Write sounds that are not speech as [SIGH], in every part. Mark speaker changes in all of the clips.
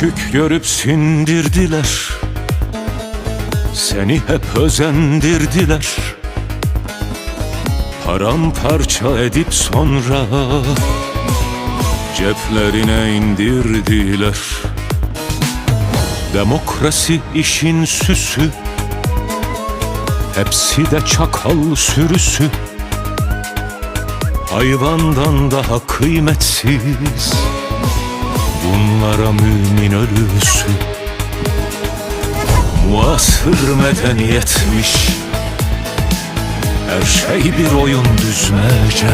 Speaker 1: küçük görüp sindirdiler. Seni hep özendirdiler. Paramparça edip sonra Ceplerine indirdiler. Demokrasi işin süsü Hepsi de çakal sürüsü. Hayvandan daha kıymetsiz Bunlara mümin ölüsü Muasır medeniyetmiş Her şey bir oyun düzmece.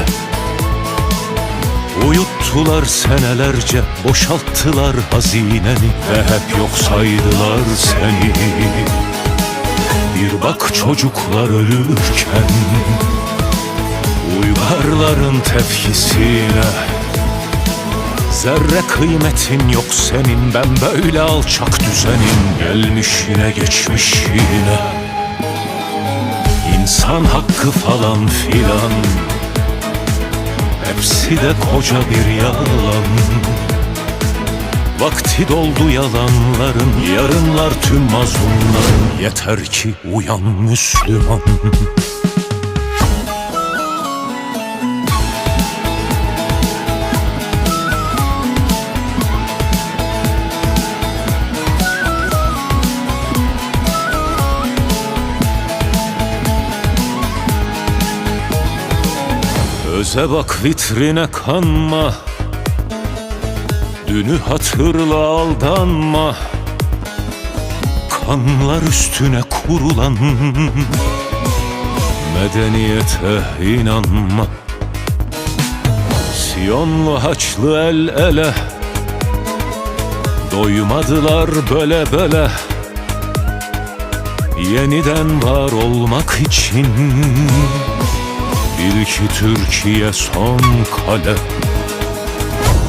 Speaker 1: Uyuttular senelerce Boşalttılar hazineni. Ve hep yok saydılar seni. Bir bak çocuklar ölürken. Uygarların tepkisine Zerre kıymetin yok senin Ben böyle alçak düzenin Gelmişine geçmişine İnsan hakkı falan filan. Hepsi de koca bir yalan. Vakti doldu yalanların Yarınlar tüm mazlumların. Yeter ki uyan Müslüman [LAUGHS] Öze bak vitrine kanma. Dünü hatırla aldanma. Kanlar üstüne kurulan. Medeniyete inanma. Siyonlu haçlı el ele. Doymadılar böyle böyle Yeniden var olmak için Bil ki Türkiye son kale.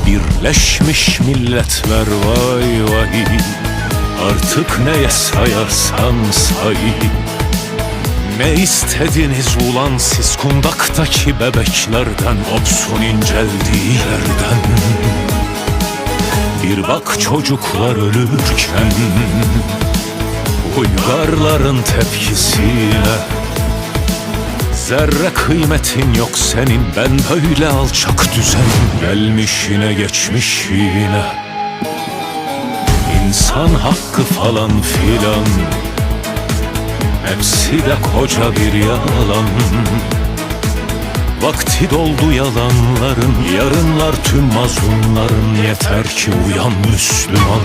Speaker 1: Birleşmiş milletler vay vay. Artık neye sayarsan say. Ne istediniz ulan siz kundaktaki bebeklerden Opsun inceldiği yerden? Bir bak çocuklar ölürken Uygarların tepkisiyle Zerre kıymetin yok senin Ben böyle alçak düzen Gelmişine geçmişine İnsan hakkı falan filan. Hepsi de koca bir yalan. Vakti doldu yalanların Yarınlar tüm mazlumların. Yeter ki uyan Müslüman